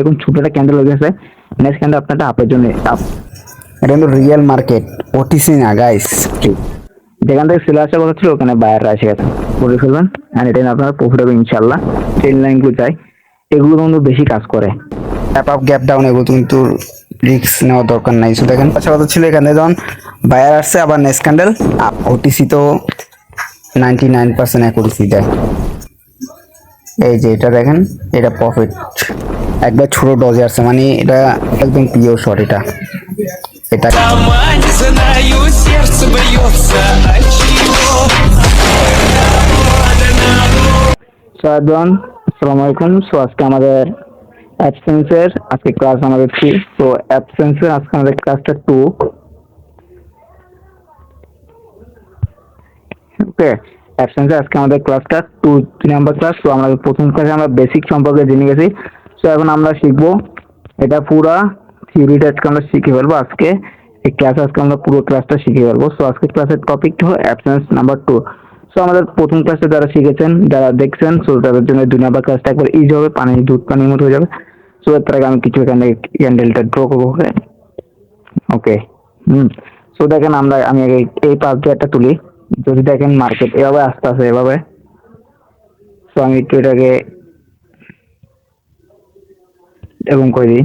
এরকম ছোট একটা ক্যান্ডেল হয়ে গেছে। নেক্সট ক্যান্ডেল আপনারটা আপের জন্য আপ এটা কিন্তু রিয়েল মার্কেট ওটিসি না গাইস যেখান থেকে সেল আসার কথা ছিল ওখানে বায়াররা এসে গেছে। করে ফেলবেন। অ্যান্ড এটা আপনার প্রফিট হবে ইনশাল্লাহ ট্রেন লাইনগুলো চাই এগুলো কিন্তু বেশি কাজ করে। অ্যাপ আপ গ্যাপ ডাউন এগুলো কিন্তু রিস্ক নেওয়ার দরকার নাই। শুধু দেখেন আচ্ছা কথা ছিল এখানে যখন বায়ার আসছে আবার নেক্সট ক্যান্ডেল ওটিসি তো নাইনটি নাইন পার্সেন্ট অ্যাকুরেসি দেয়। এই যে এটা দেখেন এটা প্রফিট একবার ছোট ডজে আসছে মানে এটা একদম প্রিয় শট এটা। এটা সাদন আসসালামু আলাইকুম। সো আজকে আমাদের অ্যাবসেন্সের আজকে ক্লাস আমাদের থ্রি তো অ্যাবসেন্সের আজকে আমাদের ক্লাসটা টু ওকে অ্যাবসেন্সে আজকে আমাদের ক্লাসটা টু থ্রি নাম্বার ক্লাস তো আমরা প্রথম ক্লাসে আমরা বেসিক সম্পর্কে জেনে গেছি। সো এখন আমরা শিখব। এটা পুরা থিওরিটা আজকে আমরা শিখে ফেলব। আজকে এই ক্লাসে আজকে আমরা পুরো ক্লাসটা শিখে ফেলব। সো আজকে ক্লাসের টপিকটা হলো অ্যাবসেন্স নাম্বার টু সো আমাদের প্রথম ক্লাসে যারা শিখেছেন, যারা দেখছেন সো তাদের জন্য দুই নাম্বার ক্লাসটা একবার ইজি হবে। পানি দুধ পানির মতো হয়ে যাবে। সো তার আগে আমি কিছু এখানে ক্যান্ডেলটা ড্র করব ওকে ওকে হুম। সো দেখেন আমরা, আমি এই পাঁচ একটা তুলি। যদি দেখেন মার্কেট এভাবে আস্তে আস্তে এভাবে। সো আমি একটু এটাকে এরকম করে দিই?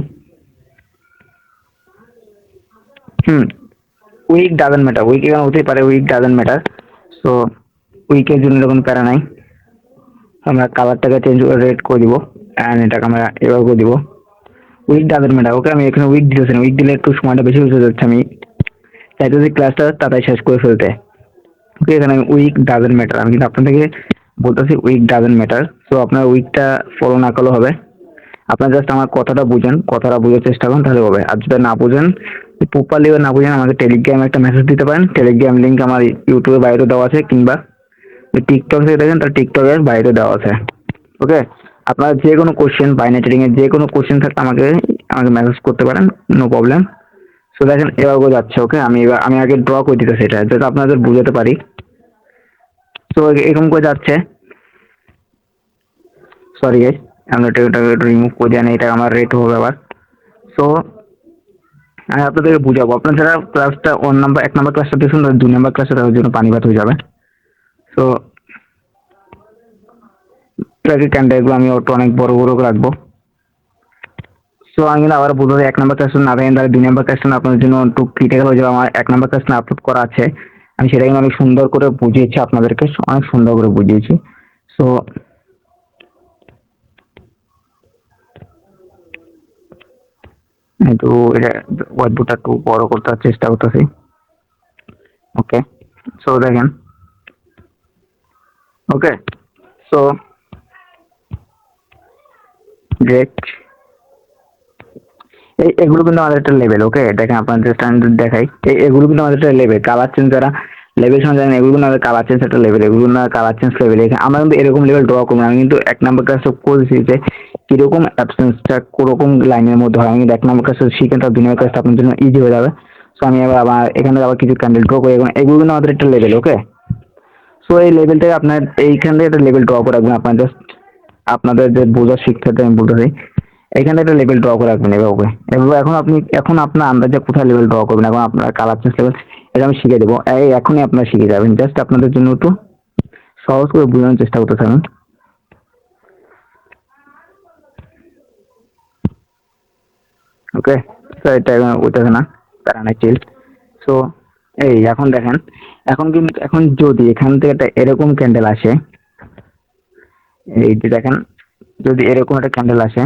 Hmm week doesn't matter week এখানে হতেই পারে উইক ডাজেন্ট ম্যাটার সো উইকের জন্য কোনো প্যারা নাই। আমরা কালারটাকে চেঞ্জ করে রেড করে দিব অ্যান্ড এটাকে আমরা এবার করে দিব। উইক ডাজেন্ট ম্যাটার ওকে আমি এখানে উইক দিতেছি উইক দিলে একটু সময়টা বেশি হয়ে যাচ্ছে, আমি চাইতেছি ক্লাসটা তাড়াতাড়ি শেষ করে ফেলতে। ওকে, এখানে আমি উইক ডাজেন্ট ম্যাটার আমি কিন্তু আপনাদেরকে বলতেছি উইক ডাজেন্ট ম্যাটার সো আপনার উইকটা ফলো না করলেও হবে। আপনার জাস্ট আমার কথাটা বুঝেন, কথাটা বোঝার চেষ্টা করেন, তাহলে হবে। আর যদি না বুঝেন প্রপারলি না বুঝেন, আমাকে টেলিগ্রামে একটা মেসেজ দিতে পারেন। টেলিগ্রাম লিঙ্ক আমার ইউটিউবের বাইরে দেওয়া আছে, কিংবা টিকটক থেকে দেখেন, তার টিকটকের বাইরে দেওয়া আছে। ওকে আপনার যে কোনো কোশ্চেন বাইনেটারিং এর যে কোনো কোশ্চেন থাকলে আমাকে আমাকে মেসেজ করতে পারেন নো প্রবলেম সো দেখেন, এবার করে যাচ্ছে ওকে আমি এবার, আমি আগে ড্র করে দিতেছি এটা, যাতে আপনাদের বুঝাতে পারি। তো এরকম করে যাচ্ছে। সরি গাইস আমরা এটা রিমুভ করে দেন এটা আমার রেট হবে আবার। সো আমি আপনাদেরকে বুঝাবো। আপনার যারা ক্লাসটা ওয়ান নাম্বার এক নাম্বার ক্লাসটা দেখুন দুই নাম্বার ক্লাসটা তাদের জন্য পানি ভাত হয়ে যাবে। সো এটাকে ক্যান্ডেলগুলো আমি ওটা অনেক বড় বড় রাখব। সো আমি কিন্তু আবার বলব এক নাম্বার ক্লাস না দেখেন তাহলে দুই নাম্বার ক্লাসটা আপনাদের জন্য একটু ক্রিটিক্যাল হয়ে যাবে। আমার এক নাম্বার ক্লাসটা আপলোড করা আছে। আমি সেটা কিন্তু অনেক সুন্দর করে বুঝিয়েছি আপনাদেরকে, অনেক সুন্দর করে বুঝিয়েছি। সো একটু এটা হোয়াইটবোর্ডটা একটু বড় করতে চেষ্টা করতেছি। ওকে সো দেখেন। ওকে সো গ্রেট এই এগুলো কিন্তু আমাদের একটা লেভেল ওকে দেখেন, আপনাদের দেখাই। এগুলো কিন্তু আমাদের একটা লেভেল কালার চেঞ্জ যারা লেভেল জানেন এগুলো আমাদের কালার চেঞ্জ একটা লেভেল এগুলো না কালার চেঞ্জ লেভেল আমরা কিন্তু এরকম লেভেল ড্র করব আমি কিন্তু এক নাম্বার ক্লাস করেছি যে কীরকম অ্যাবসেন্সটা কোরকম লাইনের মধ্যে হয়। আমি কিন্তু এক নাম্বার ক্লাস শিখেন তার দুই নম্বর ক্লাসটা আপনার জন্য ইজি হয়ে যাবে। সো আমি আবার আবার এখানে আবার কিছু ক্যান্ডেল ড্র করি। এবং এগুলো কিন্তু আমাদের একটা লেভেল ওকে সো এই লেভেলটাকে আপনার, এইখান থেকে একটা লেভেল ড্র করে রাখবেন আপনার। জাস্ট আপনাদের যে বোঝার শিক্ষাটা আমি বলতেছি এখানে একটা লেভেল ড্র করে রাখবেন এভাবে এভাবে এখন আপনি, এখন আপনার আন্দাজে কোথায় লেভেল ড্র করবেন, এখন আপনার কালার চেঞ্জ লেভেল এটা আমি শিখে দেবো। এই এখনই আপনারা শিখে যাবেন। জাস্ট আপনাদের জন্য একটু সহজ করে বোঝানোর চেষ্টা করতে থাকুন। ওকে তো এটা ওইটাছে না না চিল সো এই এখন দেখেন, এখন কিন্তু, এখন যদি এখান থেকে একটা এরকম ক্যান্ডেল আসে, এই যে দেখেন, যদি এরকম একটা ক্যান্ডেল আসে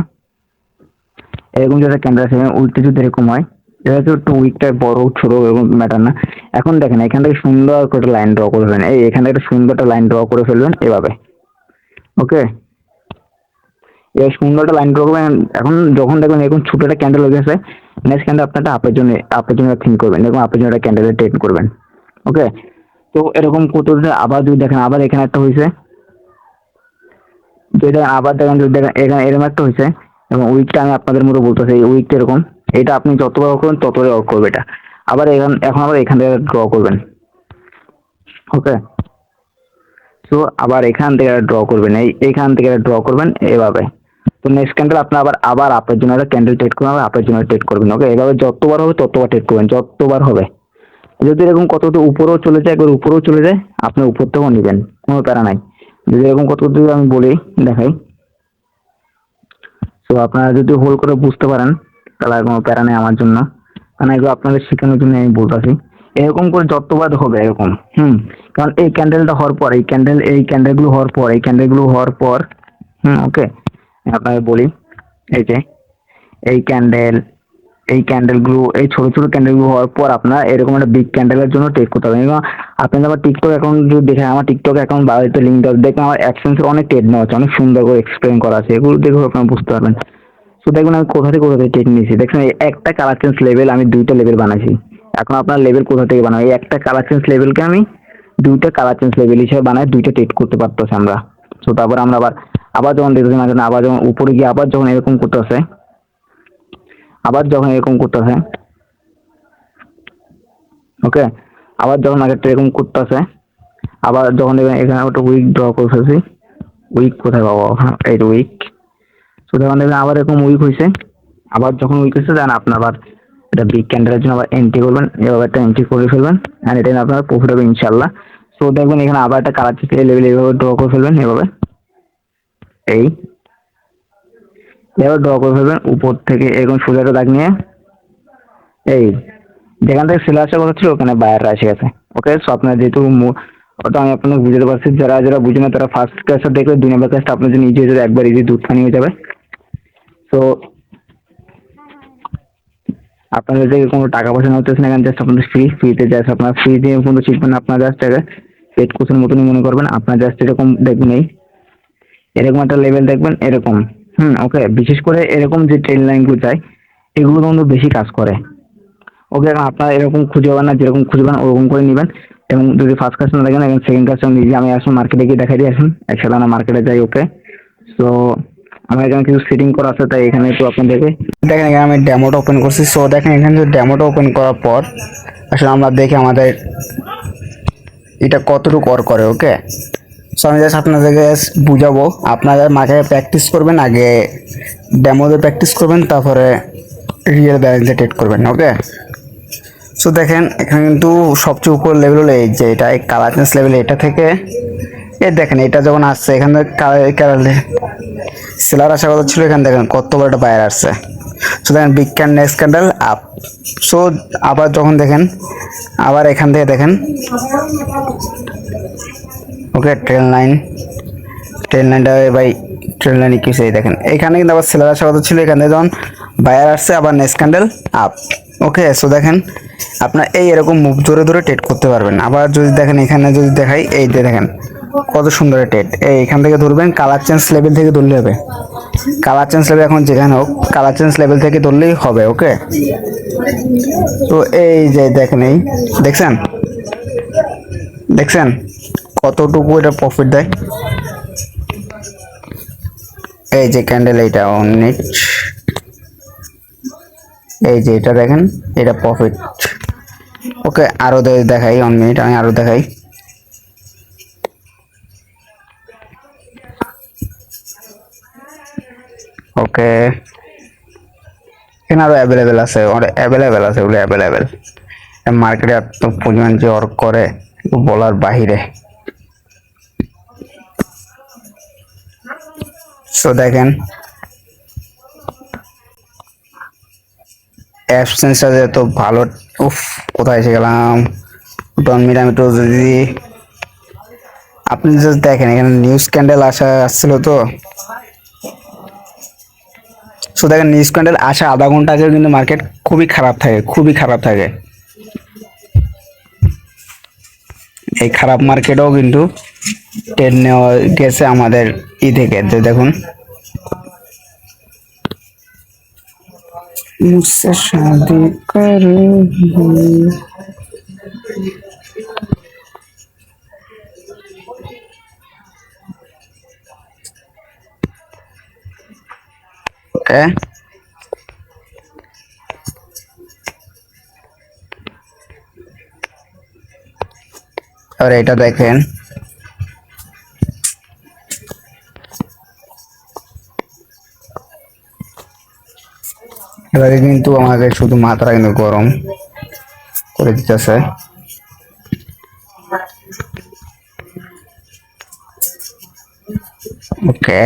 এরকম একটা ক্যান্ডেল আসে উল্টে যদি এরকম হয় এটা তো একটু উইকটা বড়, ছোট, এরকম ম্যাটার না। এখন দেখেন, এখান থেকে সুন্দর করে একটা লাইন ড্র করে ফেলবেন। এই এখান থেকে একটা সুন্দর একটা লাইন ড্র করে ফেলবেন এভাবে। ওকে এবার সুন্দর একটা লাইন ড্র করবেন। এখন যখন দেখবেন এরকম ছোট একটা ক্যান্ডেল হয়ে গেছে নেক্সট ক্যান্ডেল আপনারটা আপের জন্য আপের জন্য থিঙ্ক করবেন। এরকম আপের জন্য একটা ক্যান্ডেলের টেক করবেন। ওকে তো এরকম করতে আবার যদি দেখেন, আবার এখানে একটা হয়েছে। যদি দেখেন আবার দেখেন, যদি দেখেন, এখানে এরকম একটা হয়েছে। এবং উইকটা আমি আপনাদের মতো বলতেছি, এই উইকটা এরকম, এটা আপনি যতবার করবেন, ততবারই অফ করবে এটা। আবার এখান, এখন আবার এখান থেকে ড্র করবেন। ওকে সো আবার এখান থেকে ড্র করবেন। এই এইখান থেকে ড্র করবেন এভাবে। তো নেক্সট ক্যান্ডেল আপনার আবার আবার আপনার জন্য একটা ক্যান্ডেল ট্রেড করবেন আপের জন্য ট্রেড করবেন। ওকে এভাবে যতবার হবে, ততবার ট্রেড করবেন। যতবার হবে। যদি এরকম কতটা উপরেও চলে যায়, একবার উপরেও চলে যায়, আপনি উপর থেকেও নেবেন। কোনো প্যারা নাই। যদি এরকম কত আমি বলি, দেখাই। তো আপনারা যদি হোল করে বুঝতে পারেন, তাহলে আর কোনো প্যারা নেই আমার জন্য। কারণ এগুলো আপনাদের শেখানোর জন্য আমি বলতেছি। এরকম করে যতবার হবে এরকম, হুম? কারণ এই ক্যান্ডেলটা হওয়ার পর, এই ক্যান্ডেল এই ক্যান্ডেলগুলো হওয়ার পর, এই ক্যান্ডেলগুলো হওয়ার পর, হুম ওকে আপনাকে বলি, এই যে, এই ক্যান্ডেল এই ক্যান্ডেলগুলো এই ছোট ছোট ক্যান্ডেলগুলো হওয়ার পর আপনার এরকম একটা বিগ ক্যান্ডেলের জন্য টেক করতে হবে। এবং আপনি আমার টিকটক অ্যাকাউন্ট যদি দেখেন, আমার টিকটক অ্যাকাউন্ট বাড়িতে লিঙ্ক দেওয়া দেখবেন, আমার অ্যাকসেন্সের অনেক টেট নেওয়া আছে, অনেক সুন্দর করে এক্সপ্লেন করা আছে। এগুলো দেখে আপনারা বুঝতে পারবেন। তো দেখবেন আমি কোথা থেকে কোথা থেকে টেক নিয়েছি। দেখছেন এই একটা কালার চেঞ্জ লেভেল আমি দুইটা লেভেল বানাইছি। এখন আপনার লেভেল কোথা থেকে বানাবো? এই একটা কালার চেঞ্জ লেভেলকে আমি দুইটা কালার চেঞ্জ লেভেল হিসেবে বানাই, দুইটা টেট করতে পারতেছি আমরা। তো তারপর আমরা আবার আবার যখন দেখতেছি মাঝে মাঝে আবার যখন উপরে গিয়ে আবার যখন এরকম করতে করতেছে আবার যখন এরকম করতেছে ওকে আবার যখন মার্কেটটা এরকম করতেছে, আবার যখন দেখবেন এখানে একটা উইক ড্র করে ফেলছি উইক কোথায় পাবো? এই উইক তো যখন দেখবেন আবার এরকম উইক হয়েছে আবার যখন উইক হয়েছে দেন আপনার আবার এটা বিগ ক্যান্ডেলের জন্য আবার এন্ট্রি করবেন, এভাবে একটা এন্ট্রি করে ফেলবেন অ্যান্ড এটা আপনার প্রফিট হবে ইনশাল্লাহ তো দেখবেন এখানে আবার একটা কালার চিত্র লেভেল এইভাবে ড্র করে ফেলবেন, এভাবে। এই। এবার ড্র করে ফেলবেন উপর থেকে এরকম সোজা একটা দাগ নিয়ে। এই, যেখান থেকে সেলার আসার কথা ছিল, ওখানে বায়াররা এসে গেছে। ওকে সো আপনার যেহেতু ওটা আমি আপনাকে বুঝতে পারছি, যারা যারা বুঝে না, তারা ফার্স্ট ক্লাসটা দেখলে, দুই নম্বর ক্লাসটা আপনার জন্য ইজি হয়ে একবার ইজি দুধ হয়ে যাবে। তো আপনাদের থেকে কোনো টাকা পয়সা নেওয়া হচ্ছে না এখানে জাস্ট আপনাদের ফ্রি ফ্রিতে জাস্ট আপনার ফ্রি দিয়ে কোনো শিখবেন আপনার জাস্ট এটা পেট কোর্সের মতনই মনে করবেন, আপনার জাস্ট এরকম দেখবেন, এই, এরকম একটা লেভেল দেখবেন, এরকম। হুম, ওকে, বিশেষ করে এরকম যে ট্রেন লাইনগুলো চাই এগুলো কিন্তু বেশি কাজ করে। ওকে আপনারা এরকম খুঁজে পাবেন না, যেরকম খুঁজে পান ওরকম করে নেবেন। এবং যদি ফার্স্ট ক্লাস না দেখেন, এখন সেকেন্ড ক্লাস নিজে আমি আসুন মার্কেটে গিয়ে দেখাই দিয়ে আসুন একসাথে আমরা মার্কেটে যাই, ওকে। সো আমার এখানে কিছু সেটিং করা আছে, তাই এখানে একটু আপনি আপনাদেরকে দেখেন, এখানে আমি ডেমোটা ওপেন করছি। সো দেখেন, এখানে ডেমোটা ওপেন করার পর, আসলে আমরা দেখি আমাদের এটা কতটুকু কর করে, ওকে? সো আমি জাস্ট আপনাদেরকে বুঝাবো। আপনারা মাঠে প্র্যাকটিস করবেন, আগে ডেমোতে প্র্যাকটিস করবেন, তারপরে রিয়েল ব্যালেন্সে ট্রেড করবেন ওকে সো দেখেন, এখানে কিন্তু সবচেয়ে উপর লেভেল হলো এই যে, এটা এই কালার চেঞ্জ লেভেল এটা থেকে এই দেখেন, এটা যখন আসছে, এখান থেকে কালার সেলার আসার কথা ছিল, এখানে দেখেন কত বড় একটা বাইরে আসছে। সো দেখেন big next candle up so আবার যখন দেখেন, আবার এখান থেকে দেখেন ওকে ট্রেন লাইন ট্রেন লাইনটা ভাই ট্রেন লাইন কি সেই দেখেন। এখানে কিন্তু আবার সেলার আসার কথা ছিল এখানে। যখন বায়ার আসছে, আবার next candle up okay so দেখেন, আপনার এই এরকম মুভ ধরে ধরে ট্রেড করতে পারবেন। আবার যদি দেখেন, এখানে যদি দেখাই, এই যে দেখেন, কত সুন্দর ট্রেড এই এখান থেকে ধরবেন কালার চেঞ্জ লেভেল থেকে ধরলে হবে। কালার চেঞ্জ লেভেল এখন যেখানে হোক কালার চেঞ্জ লেভেল থেকে ধরলেই হবে, ওকে? তো এই যে দেখেন, এই, দেখছেন? দেখছেন? কতটুকু এটা প্রফিট দেয়? এই যে ক্যান্ডেল এইটা অনেক এই যে এটা দেখেন, এটা প্রফিট ওকে আরও দে- দেখাই অন মিনিট আমি আরও দেখাই। ওকে এখানে আরও অ্যাভেলেবেল আছে অ্যাভেলেবেল আছে ওগুলো অ্যাভেলেবেল মার্কেটে এত পরিমাণ যে করে, বলার বাহিরে। সো দেখেন। অ্যাবসেন্সটা যে এত ভালো, উফ, কোথায় এসে গেলাম? ডন মিট আমি যদি আপনি জাস্ট দেখেন, এখানে নিউজ ক্যান্ডেল আসা আসছিল তো। সো দেখেন নিউজ ক্যান্ডেল আসা আধা ঘণ্টা আগে কিন্তু মার্কেট খুবই খারাপ থাকে, খুবই খারাপ থাকে। এই খারাপ মার্কেটেও কিন্তু ট্রেন নেওয়া গেছে আমাদের ই থেকে দেখুন। মুসে শাদি করো ওকে আর এটা দেখেন। এবারে কিন্তু আমাকে শুধু মাথাটা কিন্তু গরম করে দিতেছে। ওকে।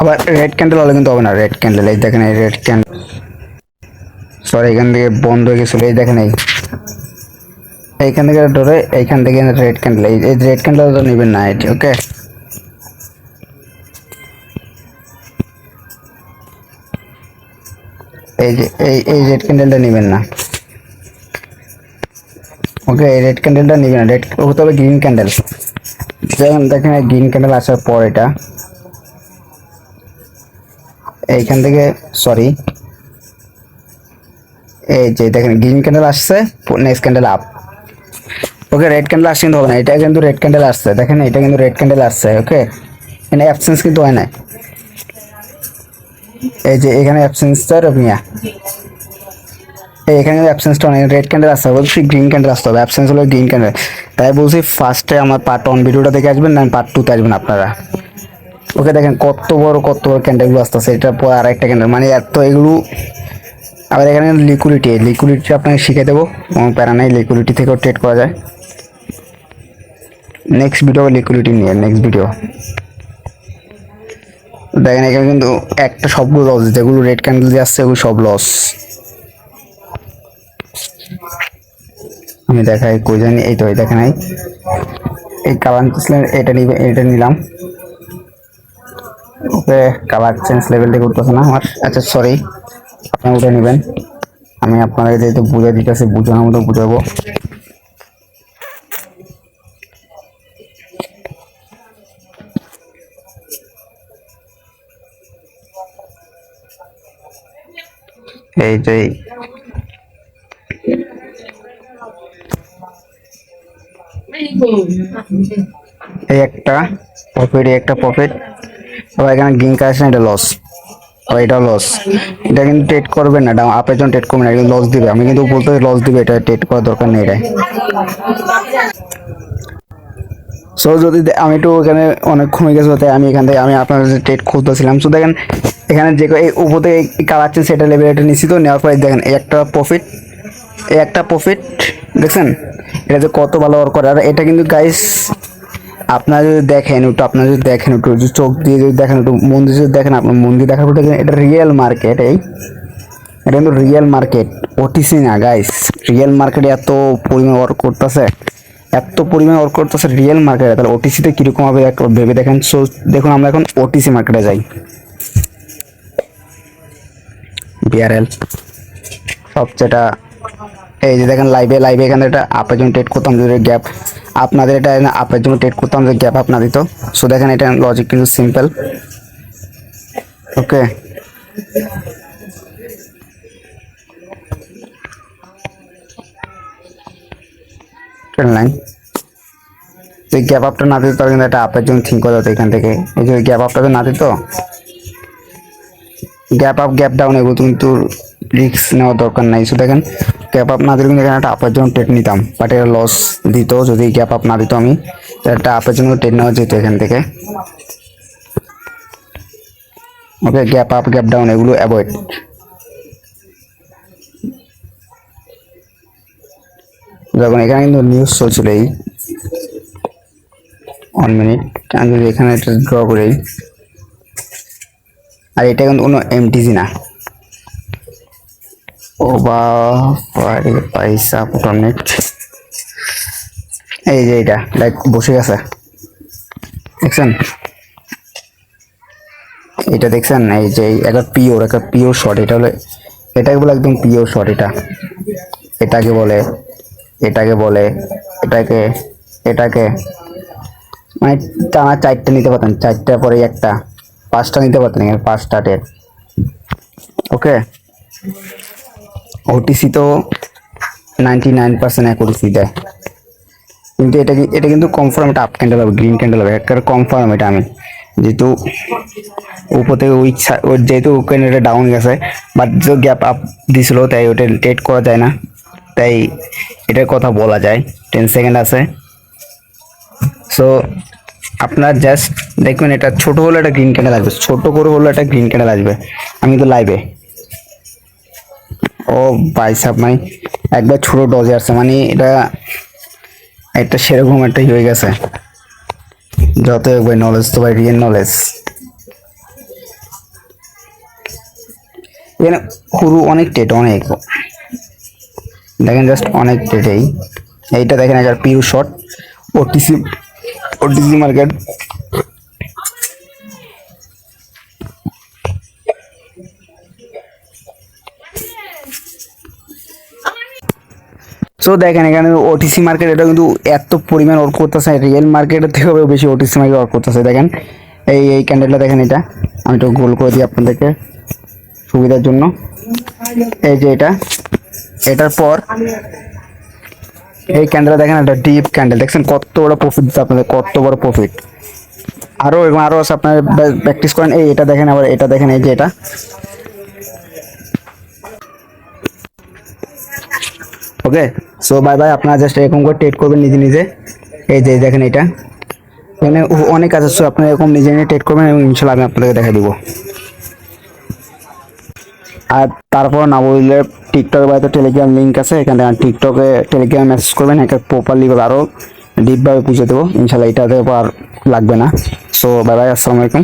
আবার রেড ক্যান্ডেল হলে কিন্তু হবে না রেড ক্যান্ডেল এই দেখেন এই রেড ক্যান্ডেল সরি এখান থেকে বন্ধ হয়ে গেছিল, এই দেখেন এই। এইখান থেকে ধরে এইখান থেকে রেড ক্যান্ডেল এই রেড ক্যান্ডেল তো নেবেন না, এটি ওকে এই যে, এই এই রেড ক্যান্ডেলটা নেবেন না। ওকে এই রেড ক্যান্ডেলটা নেবেন না রেড হতে হবে গ্রিন ক্যান্ডেল দেখেন দেখেন গ্রিন ক্যান্ডেল আসার পর এটা। এইখান থেকে সরি এই যে দেখেন গ্রিন ক্যান্ডেল আসছে next candle up okay red candle আসছে কিন্তু হবে না, এটা কিন্তু রেড ক্যান্ডেল আসছে। দেখেন, এটা কিন্তু রেড ক্যান্ডেল আসছে ওকে এখানে অ্যাবসেন্স কিন্তু হয় না এই যে এখানে অ্যাবসেন্সটা রবিয়া। এখানে অ্যাবসেন্সটা অনেক রেড ক্যান্ডেল আসতে হবে বলছি গ্রিন ক্যান্ডেল আসতে হবে অ্যাবসেন্স হলো গ্রিন ক্যান্ডেল তাই বলছি ফার্স্টে আমার পার্ট ওয়ান ভিডিওটা দেখে আসবেন না পার্ট টুতে আসবেন আপনারা। ওকে দেখেন, কত বড় কত বড় ক্যান্ডেলগুলো আসতেছে, এটা পর আর একটা ক্যান্ডেল মানে এত এগুলো আবার এখানে লিকুইডিটি লিকুইডিটি আপনাকে শিখে দেবো। কোনো প্যারা নাই লিকুইডিটি থেকেও ট্রেড করা যায়। নেক্সট ভিডিও লিকুইডিটি নিয়ে নেক্সট ভিডিও দেখেন, এখানে কিন্তু একটা সবগুলো লস যেগুলো রেড ক্যান্ডেল দিয়ে আসছে ওগুলো সব লস আমি দেখাই, কই জানি, এই তো, এই দেখেন এই। কালার নিতেছিলেন এটা নিবে, এটা নিলাম। ওকে কালার চেঞ্জ লেভেল থেকে উঠতেছে না আমার। আচ্ছা সরি আপনি উঠে নেবেন। আমি আপনাদের যেহেতু বুঝে দিতেছি বুঝানোর মতো বুঝাবো। এই যে এই। একটা প্রফিট এই একটা প্রফিট আবার এখানে গ্রিন কাজ এটা লস এটা লস এটা কিন্তু ট্রেড করবেন না আপের জন্য ট্রেড করবেন না লস দিবে। আমি কিন্তু বলতে লস দিবে, এটা ট্রেড করার দরকার নেই এটাই সো যদি আমি একটু এখানে অনেক ঘুমিয়ে গেছে, তাই আমি এখান থেকে আমি আপনার ট্রেড খুলতেছিলাম। সো দেখেন, এখানে যে এই উপর থেকে কালার আছে সেটা লেভেল এটা নিশ্চিত নেওয়ার পরে দেখেন একটা প্রফিট একটা প্রফিট দেখছেন? এটা যে কত ভালো ওয়ার্ক করে। আর এটা কিন্তু গাইস আপনারা যদি দেখেন একটু, আপনারা যদি দেখেন একটু, যদি চোখ দিয়ে যদি দেখেন একটু মন্দির যদি দেখেন, আপনার মন্দির দেখার পর দেখেন, এটা রিয়েল মার্কেট এই। এটা কিন্তু রিয়েল মার্কেট ওটিসি না গাইস রিয়েল মার্কেটে এত পরিমাণ ওয়ার্ক করতেছে, এত পরিমাণ ওয়ার্ক করতেছে রিয়েল মার্কেটে তাহলে ওটিসিতে কীরকম হবে ভেবে দেখেন। সো দেখুন, আমরা এখন ওটিসি মার্কেটে যাই। বিআরএল সবচেয়েটা এই যে দেখেন লাইভে লাইভে এখানে এটা আপের জন্য ট্রেড করতাম যদি গ্যাপ আপনাদের এটা আপের জন্য ট্রেড করতাম, যে গ্যাপ আপনার দিত। সো দেখেন এটা লজিক কিন্তু সিম্পল ওকে লাইন গ্যাপ আপটা না দিত, তাহলে কিন্তু এটা আপের জন্য থিঙ্ক করা যেত এখান থেকে। এই যে গ্যাপ আপটা তো না দিত। গ্যাপ আপ গ্যাপ ডাউন এগুলো কিন্তু রিস্ক নেওয়ার দরকার নাই। সো দেখেন গ্যাপ আপ না দিলে কিন্তু এখানে একটা আপের জন্য ট্রেড নিতাম। বাট এটা লস দিত, যদি গ্যাপ আপ না দিত আমি একটা আপের জন্য ট্রেড নেওয়া যেত এখান থেকে। Okay gap up gap down এগুলো অ্যাভয়েড যখন এখানে কিন্তু নিউজ চলছিল এই। ওয়ান মিনিট আমি যদি এখানে একটা ড্র করি। আর এটা কিন্তু কোনো এমটিজি না। ও বা বাড়ি পয়সা এই যে এটা লাইক বসে গেছে দেখছেন? এটা দেখছেন? এই যে একটা পিওর একটা পিওর শট, এটা হলো এটাকে বলে একদম পিওর শট এটা। এটাকে বলে এটাকে বলে, এটাকে এটাকে। মানে টানা চারটে নিতে পারতেন, চারটার পরে একটা, পাঁচটা নিতে পারতেন পাঁচটা টেট ওকে? ওটিসি তো নাইনটি নাইন পার্সেন্ট অ্যাকুরেসি দেয়। কিন্তু এটা এটা কিন্তু কনফার্ম এটা আপ ক্যান্ডেল হবে গ্রিন ক্যান্ডেল হবে। একটা কনফার্ম এটা আমি। যেহেতু উপর থেকে উইক যেহেতু ক্যান্ডেলটা ডাউন গেছে বাট যে গ্যাপ আপ দিছিল, তাই ওটা ট্রেড করা যায় না। তাই এটার কথা বলা যায়। টেন সেকেন্ড আছে। সো আপনার জাস্ট দেখবেন এটা ছোট হলে একটা গ্রিন ক্যান্ডেল আসবে। ছোট করে হলে একটা গ্রিন ক্যান্ডেল আসবে। আমি তো লাইভে ও বাইসাপ মানে একবার ছোট ডজে আসছে মানে এটা একটা সেরকম একটা হয়ে গেছে। যত ভাই নলেজ তো ভাই রিয়েল নলেজ এখানে হুরু অনেক টেট, অনেক। দেখেন জাস্ট অনেক টেট এই। এইটা দেখেন একটা Piu shot OTC OTC market so দেখেন এখানে ওটিসি মার্কেট এটা কিন্তু এত পরিমাণ ওর করতেছে রিয়েল মার্কেটের থেকেও বেশি ওটিসি মার্কেট ওর করতেছে। দেখেন, এই এই ক্যান্ডেলটা দেখেন এটা। আমি একটু গোল করে দিই আপনাদেরকে সুবিধার জন্য। এই যে এটা, এটার পর এই ক্যান্ডেলটা দেখেন, একটা ডিপ ক্যান্ডেল দেখছেন কত বড় প্রফিট দিচ্ছে আপনাদের, কত বড় প্রফিট আরও এবং আরও আছে আপনার প্র্যাকটিস করেন। এই এটা দেখেন আবার, এটা দেখেন, এই যে এটা। ওকে সো বাই বাই আপনারা জাস্ট এরকম করে ট্রেড করবেন নিজে নিজে। এই যে, দেখেন এটা। এখানে অনেক আছে সো আপনারা এরকম নিজে নিজে ট্রেড করবেন এবং ইনশাল্লাহ আমি আপনাদেরকে দেখা দিব। আর তারপর না বললে টিকটকে বাড়িতে টেলিগ্রাম লিঙ্ক আছে, এখানে টিকটকে টেলিগ্রাম মেসেজ করবেন একটা প্রপারলি আরও ডিপভাবে পুজো দেবো। ইনশাল্লাহ এটাতে আর লাগবে না। সো বাই বাই আসসালামু আলাইকুম।